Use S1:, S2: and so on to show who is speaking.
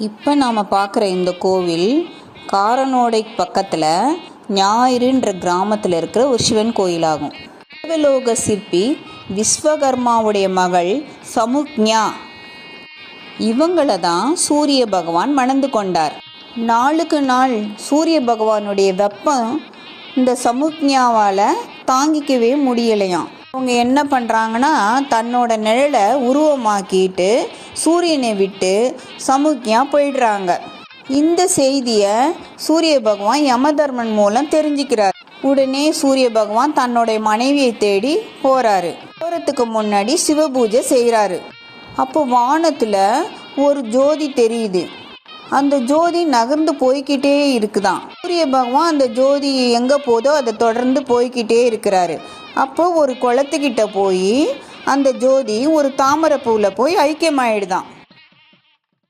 S1: இப்போ நாம் பார்க்குற இந்த கோவில் காரனோடை பக்கத்தில் ஞாயிறுன்ற கிராமத்தில் இருக்கிற ஒரு சிவன் கோயிலாகும். தேவலோக சிற்பி விஸ்வகர்மாவுடைய மகள் சமுக்ஞா. இவங்கள தான் சூரிய பகவான் மணந்து கொண்டார். நாளுக்கு நாள் சூரிய பகவானுடைய வெப்பம் இந்த சமுக்ஞாவால் தாங்கிக்கவே முடியலையாம். அவங்க என்ன பண்ணுறாங்கன்னா தன்னோட நிழலை உருவமாக்கிட்டு சூரியனை விட்டு சமுக்கியாக போயிடுறாங்க. இந்த செய்தியை சூரிய பகவான் யமதர்மன் மூலம் தெரிஞ்சுக்கிறார். உடனே சூரிய பகவான் தன்னுடைய மனைவியை தேடி போகிறாரு போகிறதுக்கு முன்னாடி சிவபூஜை செய்கிறாரு அப்போ வானத்தில் ஒரு ஜோதி தெரியுது. அந்த ஜோதி நகர்ந்து போய்க்கிட்டே இருக்குதான். சூரிய பகவான் அந்த ஜோதி எங்கே போதோ அதை தொடர்ந்து போய்க்கிட்டே இருக்கிறாரு. அப்போது ஒரு குளத்துக்கிட்ட போய் அந்த ஜோதி ஒரு தாமரை பூவில் போய் ஐக்கியமாயிடுதான்.